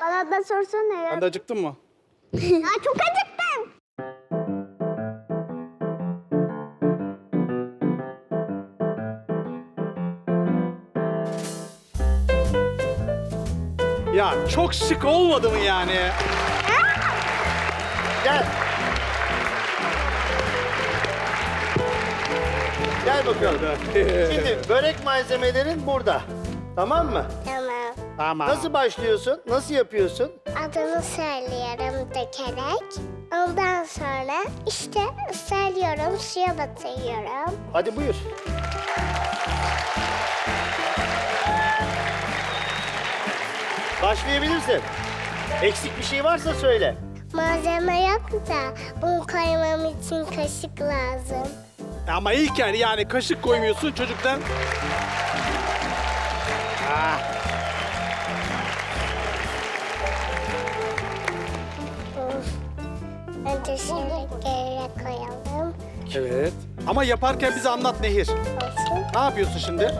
Bana da sorsana ya. Sen de acıktın mı? Ya çok acıktım. Ya çok şık olmadı mı yani? Gel. Gel bakalım. Şimdi börek malzemelerin burada. Tamam mı? Tamam. Tamam. Nasıl başlıyorsun? Nasıl yapıyorsun? Adını söylüyorum dökerek. Ondan sonra işte söylüyorum, suya batırıyorum. Hadi buyur. Başlayabilirsin. Eksik bir şey varsa söyle. Malzeme yok da bunu koymam için kaşık lazım. Ama ilk yani yani kaşık koymuyorsun çocuktan. Şöyle geriye koyalım. evet. Ama yaparken bize anlat Nehir. Olsun. Ne yapıyorsun şimdi?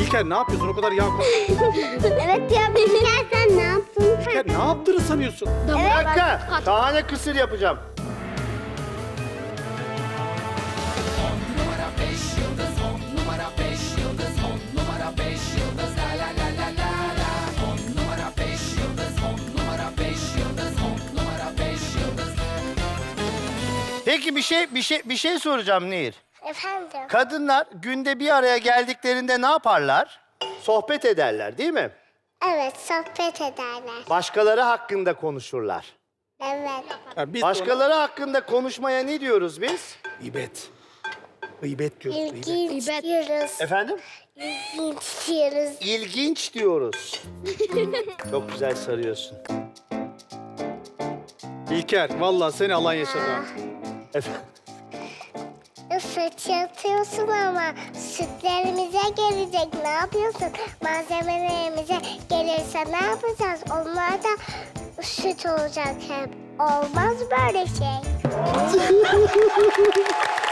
İlker ne yapıyorsun? O kadar yağ koy. evet ya Bilger sen ne yaptın? İlker ne yaptığını sanıyorsun? Bir dakika. Şahane kısır yapacağım. Peki bir şey bir şey bir şey soracağım Nehir. Efendim? Kadınlar günde bir araya geldiklerinde ne yaparlar? Sohbet ederler, değil mi? Evet sohbet ederler. Başkaları hakkında konuşurlar. Evet. Ha, biz de ona- Başkaları hakkında konuşmaya ne diyoruz biz? Gıybet. Gıybet diyoruz. Gıybet. İlginç diyoruz. Efendim? İlginç diyoruz. İlginç diyoruz. Çok güzel sarıyorsun. İlker vallahi seni alan yaşadı. ha. Efendim? Sıç atıyorsun ama sütlerimize gelecek. Ne yapıyorsun? Malzemelerimize gelirse ne yapacağız? Onlar da süt olacak hep. Olmaz böyle şey.